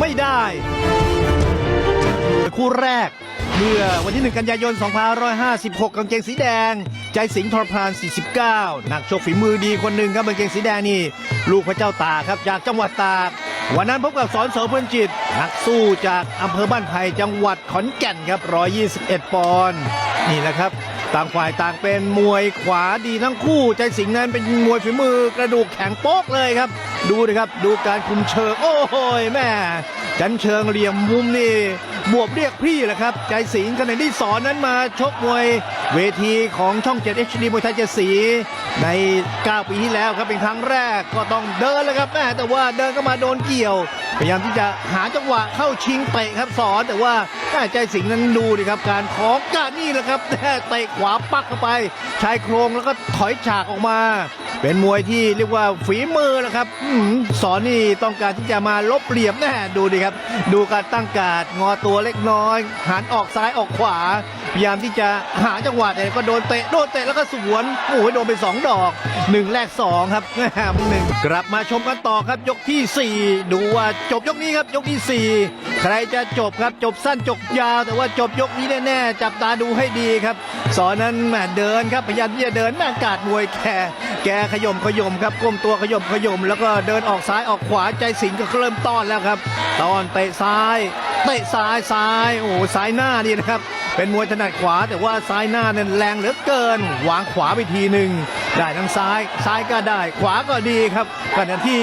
ไม่ได้คู่แรก เมื่อวันที่ 1 กันยายน 2556 กางเกงสีแดง ใจสิงห์ทรพาน 49 นักชกฝีมือดีคนหนึ่งครับกางเกงสีแดงนี่ ลูกพระเจ้าตาครับจากจังหวัดตาก วันนั้นพบกับสอนเสริมเพื่อนจิต นักสู้จากอำเภอบ้านไผ่จังหวัดขอนแก่นครับ 121 ปอนด์นี่แหละครับต่างฝ่ายต่างเป็นมวยขวาดีทั้งคู่ ใจสิงห์นั้นเป็นมวยฝีมือกระดูกแข็งโป๊กเลยครับ ดูนะครับดูการคุมเชิง โอ้โหแม่จันเชิงเหลี่ยมมุมนี่บวบเรียกพี่แหละครับ ใจสิงห์ขณะที่สอนนั้นมาชกมวย เวทีของช่อง7 HD มวยไทยเจ็ดสีใน 9 ปีที่แล้วครับเป็นครั้งแรกก็ต้องเดินแล้วครับแม่แต่ว่าเดินก็มาโดนเกี่ยว พยายามที่จะหาจังหวะเข้าชิงเตะครับสอนแต่ว่าใจสิงนั้นดูดิครับการของกานี่แหละครับแม่เตะขวาปักเข้าไปชายโครงแล้วก็ถอยฉากออกมา เป็นมวยที่เรียกว่าฝีมือนะครับอสอนนี่ต้องการที่จะมาลบเหลี่ยมแน่ดูดิครับ ดูการตั้งการดงอตัวเล็กน้อย หันออกซ้ายออกขวา พยายามที่จะหาจังหวะแต่ก็โดนเตะโดนเตะแล้วก็สวนโอ้ยโดนไปสองดอกหนึ่งแรกสองครับแหมหนึ่งกลับมาชมกันต่อครับยกที่สี่ดูว่าจบยกนี้ครับยกที่สี่ใครจะจบครับจบสั้นจบยาว แต่ว่าจบยกนี้แน่ๆจับตาดูให้ดีครับ สอนนั้นแหมเดินครับพยายามที่จะเดินแม่กาดมวยแก แกขยมขยมครับก้มตัวขยมขยมแล้วก็เดินออกซ้ายออกขวาใจสิงก็เริ่มต้อนแล้วครับต้อนเตะซ้ายเตะซ้ายซ้ายโอ้ซ้ายหน้านี่นะครับ เป็นมวยถนัดขวาแต่ว่าซ้ายหน้าเนี่ยแรงเหลือเกินวางขวาไปทีหนึ่งได้ทั้งซ้าย ซ้ายก็ได้ ขวาก็ดีครับขณะที่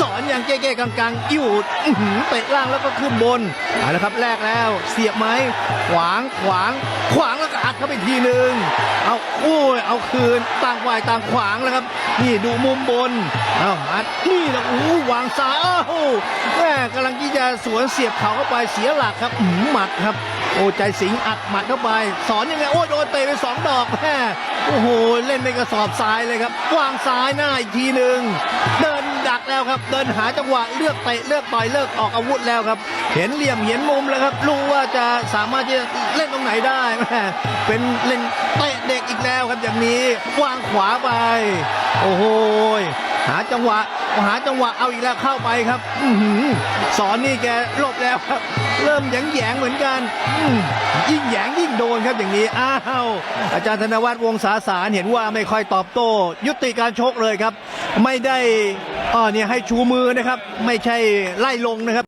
สอนอย่างเก้ๆกังๆอิ่วเตะล่างแล้วก็ขึ้นบนเอาละครับแรกแล้ว เสียบไหมขวางขวาง ขวางแล้วก็อัดเข้าไปทีหนึ่งเอาโอ้ยเอาคืนต่างฝ่ายต่างขวางแล้วครับ นี่ดูมุมบนเอาอัดนี่นะโอ้หวางซ้ายอ้าวแม่กำลังที่จะสวนเสียบเข่าเข้าไปเสียหลักครับหมัดครับโอ้ใจสิงอัดหมัดเข้าไป สอนยังไงโอ้โดนเตะไปสองดอกแม่ โอ้โห เล่นในกระสอบทรายเลยครับวางซ้ายหน้าอีกทีหนึ่งเดินดักแล้วครับ เดินหาจังหวะเลือกเตะเลือกต่อยเลือกออกอาวุธแล้วครับ เห็นเหลี่ยมเห็นมุมแล้วครับ รู้ว่าจะสามารถที่จะเล่นตรงไหนได้แม่เป็นเล่นเตะเด็กอีกแล้วครับอย่างนี้วางขวาไป โอ้โหหาจังหวะหาจังหวะเอาอีกแล้วเข้าไปครับ อื สอนนี่แกหลบแล้วครับ เริ่มแยงแยงเหมือนกันยิ่งแยงยิ่งโดนครับอย่างนี้อ้าวอาจารย์ธนวัฒน์วงศาสารเห็นว่าไม่ค่อยตอบโต้ ยุติการชกเลยครับ ไม่ได้อ่อเนี่ยให้ชูมือนะครับ ไม่ใช่ไล่ลงนะครับ